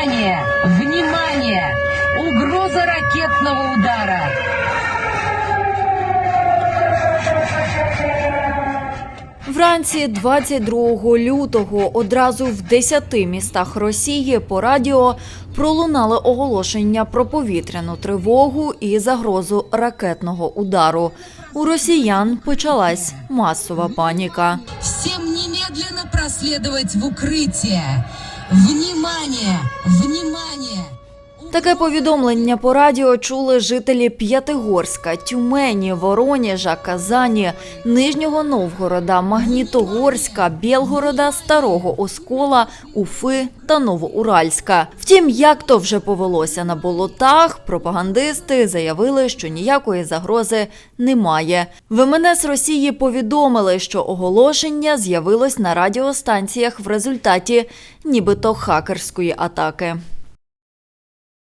Внимание! Внимание! Угроза ракетного удара! Вранці 22 лютого одразу в 10 містах Росії по радіо пролунали оголошення про повітряну тривогу і загрозу ракетного удару. У росіян почалась масова паніка. Всем немедленно проследовать в укрытие! Внимание! Внимание! Таке повідомлення по радіо чули жителі П'ятигорська, Тюмені, Вороніжа, Казані, Нижнього Новгорода, Магнітогорська, Білгорода, Старого Оскола, Уфи та Новоуральська. Втім, як то вже повелося на болотах, пропагандисти заявили, що ніякої загрози немає. В МНС Росії повідомили, що оголошення з'явилось на радіостанціях в результаті нібито хакерської атаки.